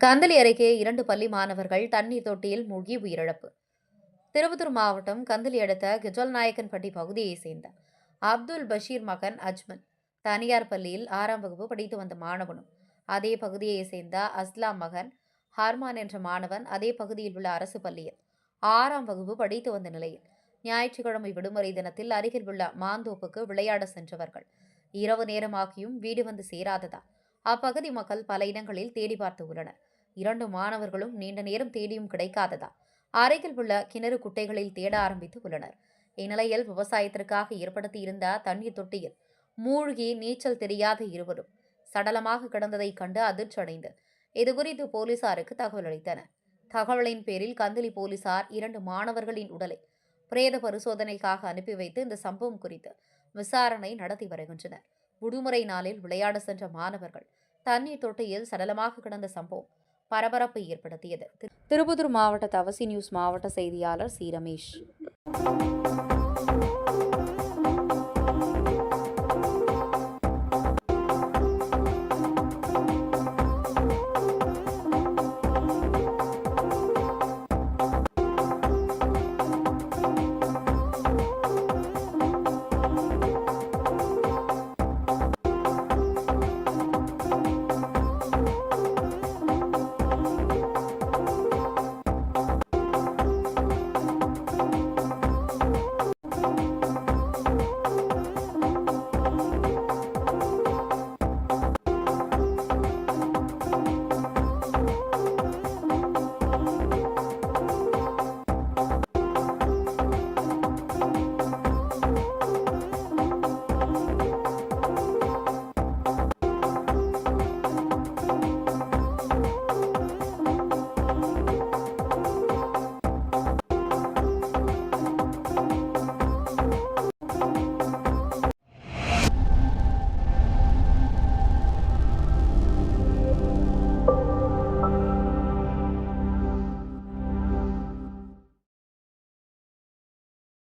கந்தளி அருகே இரண்டு பள்ளி மாணவர்கள் தண்ணீர் தொட்டியில் மூழ்கி உயிரிழப்பு. திருப்பத்தூர் மாவட்டம் கந்தளி அடுத்த கிஜல் நாயக்கன்பட்டி பகுதியைச் சேர்ந்த அப்துல் பஷீர் மகன் அஜ்மன் தனியார் பள்ளியில் ஆறாம் வகுப்பு படித்து வந்த மாணவனும் அதே பகுதியைச் சேர்ந்த அஸ்லாம் மகன் ஹார்மான் என்ற மாணவன் அதே பகுதியில் உள்ள அரசு பள்ளியில் ஆறாம் வகுப்பு படித்து வந்த நிலையில் ஞாயிற்றுக்கிழமை விடுமுறை தினத்தில் அருகில் உள்ள மாந்தோப்புக்கு விளையாட சென்றவர்கள். இரவு நேரமாகியும் வீடு வந்து சேராததால் அப்பகுதி மக்கள் பல இடங்களில் தேடி பார்த்து உள்ளனர். இரண்டு மாணவர்களும் நீண்ட நேரம் தேடியும் கிடைக்காததால் அருகில் உள்ள கிணறு குட்டைகளில் தேட ஆரம்பித்து உள்ளனர். இந்நிலையில் விவசாயத்திற்காக ஏற்படுத்தியிருந்த தண்ணீர் தொட்டியில் மூழ்கி நீச்சல் தெரியாத இருவரும் சடலமாக கிடந்ததைக் கண்டு அதிர்ச்சியடைந்து இதுகுறித்து போலீசாருக்கு தகவல் அளித்தனர். தகவலின் பேரில் கந்தளி போலீசார் இரண்டு மாணவர்களின் உடலை பிரேத பரிசோதனைக்காக அனுப்பி வைத்து இந்த சம்பவம் குறித்து விசாரணை நடத்தி வருகின்றனர். விடுமுறை நாளில் விளையாட சென்ற மாணவர்கள் தண்ணீர் தொட்டியில் சடலமாக கிடந்த சம்பவம் பரபரப்பை ஏற்படுத்தியது. திருப்பத்தூர் மாவட்ட தவசி நியூஸ் மாவட்ட செய்தியாளர் சி. ரமேஷ்.